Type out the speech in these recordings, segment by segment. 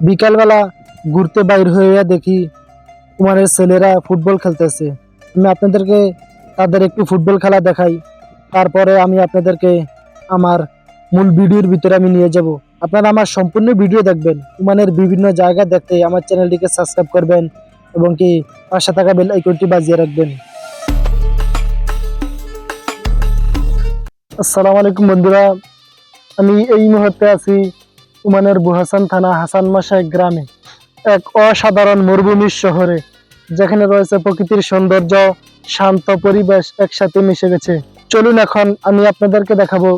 বিকালবেলা ঘুরতে বাইর হয়ে দেখি ওমানের ছেলেরা ফুটবল খেলতেছে। আমি আপনাদেরকে তাদের একটু ফুটবল খেলা দেখাই। তারপরে আমি আপনাদেরকে আমার মূল ভিডিওর ভিতরে আমি নিয়ে যাব। আপনারা আমার সম্পূর্ণ ভিডিও দেখবেন। ওমানের বিভিন্ন জায়গা দেখতে আমার চ্যানেলটিকে সাবস্ক্রাইব করবেন এবং কি পাশে থাকা বেল আইকনটি বাজিয়ে রাখবেন। আসসালামু আলাইকুম বন্ধুরা। আমি এই মুহূর্তে আছি উমানের বুহাসান থানা হাসান মাসাই গ্রামে এক অসাধারণ মরুভূমির শহরে, যেখানে রয়েছে প্রকৃতির সৌন্দর্য, শান্ত পরিবেশ একসাথে মিশে গেছে। চলুন এখন আমি আপনাদেরকে দেখাবো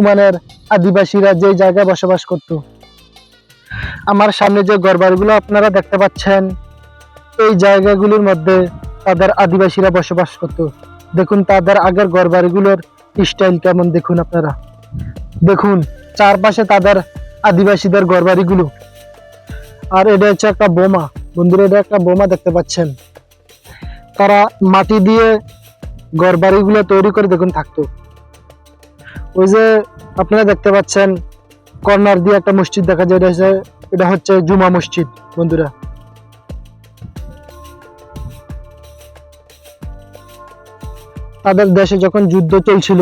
উমানের আদিবাসীরা যে জায়গায় বসবাস করত। আমার সামনে যে গড়বাড়িগুলো আপনারা দেখতে পাচ্ছেন, এই জায়গাগুলোর মধ্যে তাদের আদিবাসীরা বসবাস করত। দেখুন তাদের আগের গড়বাড়িগুলোর স্টাইল কেমন, দেখুন আপনারা। দেখুন, চারপাশে তাদের আদিবাসীদের ঘরবাড়িগুলো। আর এটা হচ্ছে একটা বোমা। বন্ধুরা, এটা একটা বোমা দেখতে পাচ্ছেন। তারা মাটি দিয়ে ঘরবাড়িগুলো তৈরি করে দেখুন, থাকতো। ওই যে আপনারা দেখতে পাচ্ছেন, কর্নার দিয়ে একটা মসজিদ দেখা যায়, এটা হচ্ছে এটা হচ্ছে জুমা মসজিদ, বন্ধুরা। তাদের দেশে যখন যুদ্ধ চলছিল,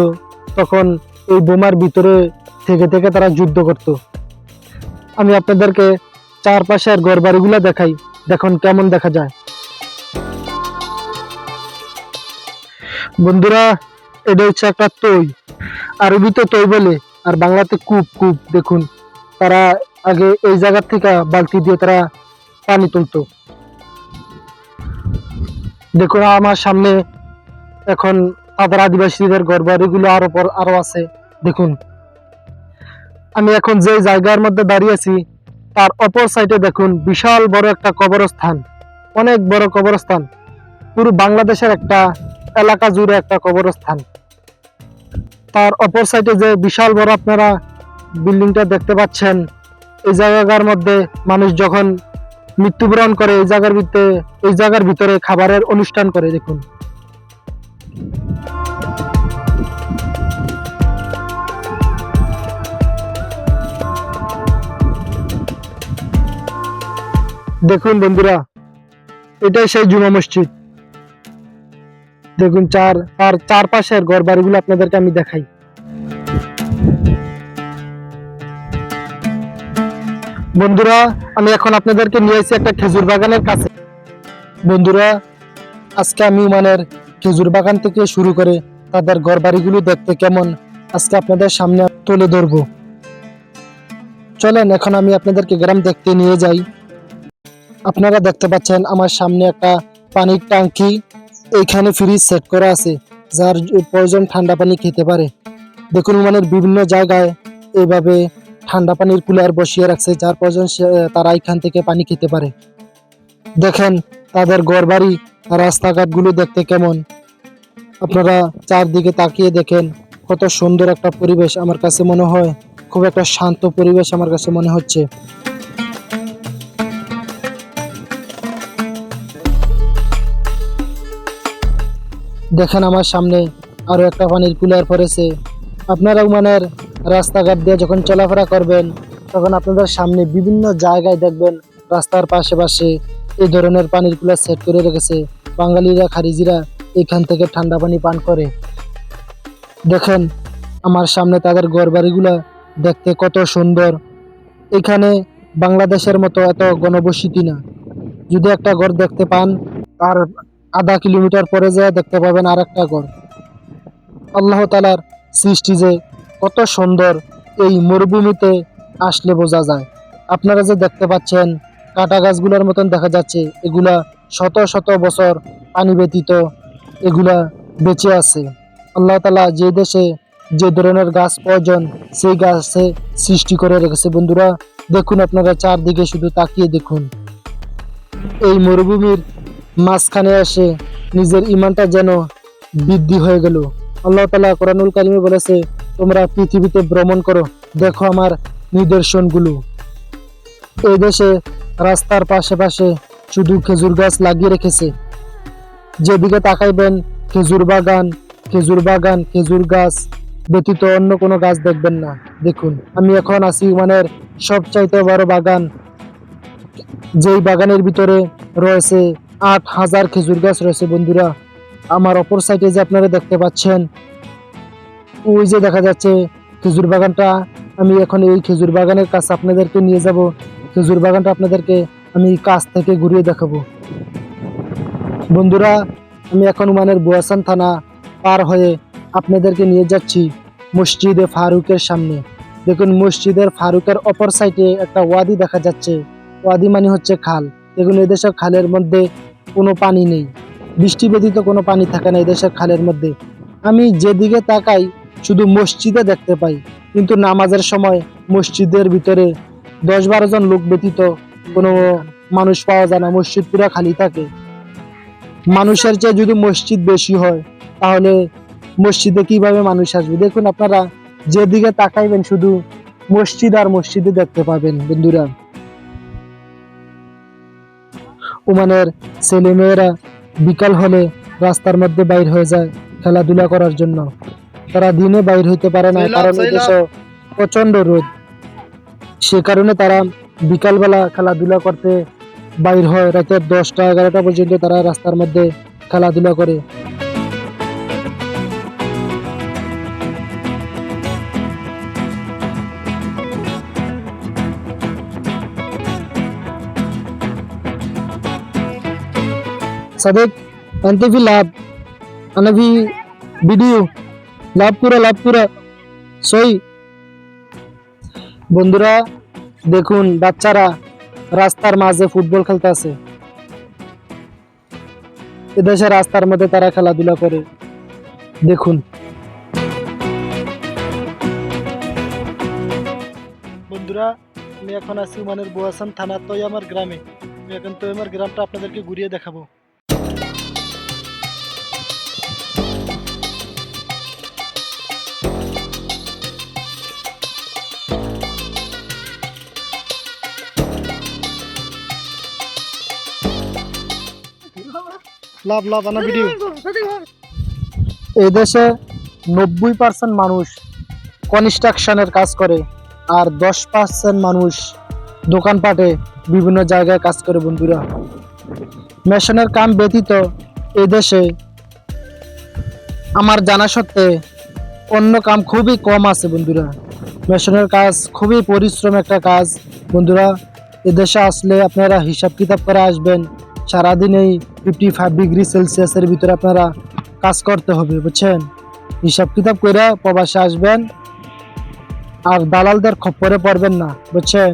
তখন এই বোমার ভিতরে থেকে থেকে তারা যুদ্ধ করত। আমি আপনাদেরকে চারপাশের ঘর বাড়িগুলো দেখাই। দেখুন কেমন দেখা যায়। বন্ধুরা, এটা হচ্ছে একটা তৈ। আরবিতে তৈ বলে, আর বাংলাতে কূপ কূপ, দেখুন। তারা আগে এই জায়গার থেকে বালতি দিয়ে তারা পানি তুলতো। দেখুন, আমার সামনে এখন তাদের আদিবাসীদের ঘর বাড়িগুলো আরও আরও আছে। দেখুন। আমি এখন যে জায়গার মধ্যে দাঁড়িয়ে আছি, তার অপর সাইডে দেখুন বিশাল বড় একটা কবরস্থান। অনেক বড় কবরস্থান। পুরো বাংলাদেশের একটা এলাকা জুড়ে একটা কবরস্থান। তার অপর সাইডে যে বিশাল বড় আপনারা বিল্ডিংটা দেখতে পাচ্ছেন, এই জায়গার মধ্যে মানুষ যখন মৃত্যুবরণ করে, এই জায়গার ভিতরে এই জায়গার ভিতরে খাবারের অনুষ্ঠান করে, দেখুন। দেখুন বন্ধুরা, এটাই সেই জুমা মসজিদ। দেখুন চার তার চারপাশের ঘর বাড়িগুলো আপনাদেরকে আমি দেখাই। বন্ধুরা, আমি এখন আপনাদেরকে নিয়ে এসেছি একটা খেজুর বাগানের কাছে। বন্ধুরা, আজকে আমি মানের খেজুর বাগান থেকে শুরু করে তাদের ঘর বাড়িগুলো দেখতে কেমন, আজকে আপনাদের সামনে তুলে ধরবো। চলেন, এখন আমি আপনাদেরকে গ্রাম দেখতে নিয়ে যাই। আপনারা দেখতে পাচ্ছেন আমার সামনে একটা পানির ট্যাঙ্কি, এইখানে ফ্রিজ সেট করা আছে, যার প্রয়োজন ঠান্ডা পানি খেতে পারে। দেখুন মানে বিভিন্ন জায়গায় এইভাবে ঠান্ডা পানির কুলার বসিয়ে রাখছে, যার প্রয়োজন তারা এখান থেকে পানি খেতে পারে। দেখেন তাদের ঘর বাড়ি রাস্তাঘাটগুলো দেখতে কেমন। আপনারা চারদিকে তাকিয়ে দেখেন কত সুন্দর একটা পরিবেশ আমার কাছে মনে হয়। খুব একটা শান্ত পরিবেশ আমার কাছে মনে হচ্ছে। দেখেন আমার সামনে আরও একটা পানির কুলার পড়েছে। আপনারা উমানের রাস্তাঘাট দিয়ে যখন চলাফেরা করবেন, তখন আপনাদের সামনে বিভিন্ন জায়গায় দেখবেন রাস্তার পাশে পাশে এই ধরনের পানির কুলার সেট করে রেখেছে। বাঙালিরা, খারিজিরা এখান থেকে ঠান্ডা পানি পান করে। দেখেন আমার সামনে তাদের ঘর বাড়িগুলা দেখতে কত সুন্দর। এখানে বাংলাদেশের মতো এত গণবসতি না। যদি একটা ঘর দেখতে পান আর আধা কিলোমিটার পরে যায় দেখতে পাবেন আর একটা ঘর। আল্লাহ তালার সৃষ্টি যে কত সুন্দর এই মরুভূমিতে আসলে বোঝা যায়। আপনারা যে দেখতে পাচ্ছেন, কাটা গাছগুলোর মতন দেখা যাচ্ছে, এগুলা শত শত বছর পানি ব্যতীত এগুলা বেঁচে আছে। আল্লাহ তালা যে দেশে যে ধরনের গাছ প্রয়োজন, সেই গাছে সৃষ্টি করে রেখেছে। বন্ধুরা, দেখুন আপনারা চারদিকে শুধু তাকিয়ে দেখুন। এই মরুভূমির মাঝখানে এসে নিজের ইমানটা যেন বৃদ্ধি হয়ে গেল। আল্লাহ তালা কোরআনুল কারিমে বলেছে, তোমরা পৃথিবীতে ভ্রমণ করো, দেখো আমার নিদর্শনগুলো। এই দেশে রাস্তার পাশে পাশে শুধু খেজুর গাছ লাগিয়ে রেখেছে। যেদিকে তাকাইবেন, খেজুর বাগান খেজুর বাগান, খেজুর গাছ ব্যতীত অন্য কোনো গাছ দেখবেন না। দেখুন, আমি এখন আছি মানের সবচাইতে বড় বাগান। যেই বাগানের ভিতরে রয়েছে আট হাজার খেজুর গাছ রয়েছে বন্ধুরা। আমার অপর সাইডে যে আপনারা দেখতে পাচ্ছেন, ওই যে দেখা যাচ্ছে খেজুর বাগানটা। আমি এখন এই খেজুর বাগানের কাছে আপনাদেরকে নিয়ে যাব। খেজুর বাগানটা আপনাদেরকে আমি কাছ থেকে ঘুরিয়ে দেখাবো। বন্ধুরা, আমি এখন উমানের বুয়াসান থানা পার হয়ে আপনাদেরকে নিয়ে যাচ্ছি মসজিদে ফারুকের সামনে। দেখুন, মসজিদের ফারুকের অপর সাইডে একটা ওয়াদি দেখা যাচ্ছে। ওয়াদি মানে হচ্ছে খাল। দেখুন এদেশের খালের মধ্যে কোনো পানি নেই। বৃষ্টি ব্যতীত কোনো পানি থাকে না এদেশের খালের মধ্যে। আমি যেদিকে তাকাই, শুধু মসজিদে দেখতে পাই। কিন্তু নামাজের সময় মসজিদের ভিতরে দশ বারো জন লোক ব্যতীত কোনো মানুষ পাওয়া যায় না। মসজিদ পুরো খালি থাকে। মানুষের চেয়ে যদি মসজিদ বেশি হয়, তাহলে মসজিদে কীভাবে মানুষ আসবে? দেখুন আপনারা, যেদিকে তাকাইবেন, শুধু মসজিদ আর মসজিদে দেখতে পাবেন, বন্ধুরা। ওমানের ছেলেমেয়েরা বিকাল হলে রাস্তার মধ্যে বাইর হয়ে যায় খেলাধুলা করার জন্য। তারা দিনে বাইর হইতে পারে না কারণ। এদেশে প্রচণ্ড রোদ। সে কারণে তারা বিকালবেলা খেলাধুলা করতে বাইর হয়। রাতে দশটা এগারোটা পর্যন্ত তারা রাস্তার মধ্যে খেলাধুলা করে। صديق انت في اللعب انا في ভিডিও লাভ পুরা লাভ পুরা সই বন্ধুরা দেখুন বাচ্চারা রাস্তার মাঝে ফুটবল খেলতেছে এদেশে রাস্তার মধ্যে তারা খেলাধুলা করে দেখুন বন্ধুরা আমি এখন আছি উমানের বোয়াসান থানা তৈয়ামার গ্রামে আমি এখন তৈয়ামার গ্রামটা আপনাদেরকে ঘুরিয়ে দেখাবো লাভ লাভ আনা ভিডিও এই দেশে নব্বই পার্সেন্ট মানুষ কনস্ট্রাকশনের কাজ করে আর দশ পার্সেন্ট মানুষ দোকানপাটে বিভিন্ন জায়গায় কাজ করে বন্ধুরা। মেশনের কাম ব্যতীত এই দেশে আমার জানা সত্ত্বে অন্য কাম খুবই কম আছে বন্ধুরা। মেশনের কাজ খুবই পরিশ্রম একটা কাজ বন্ধুরা। এদেশে আসলে আপনারা হিসাব কিতাব করে আসবেন। সারাদিন এই ফিফটি ফাইভ ডিগ্রি সেলসিয়াসের ভিতরে আপনারা কাজ করতে হবে, বুঝছেন? হিসাব কিতাব করে প্রবাসে আসবেন আর দালালদের খপ্পরে পড়বেন না, বুঝছেন?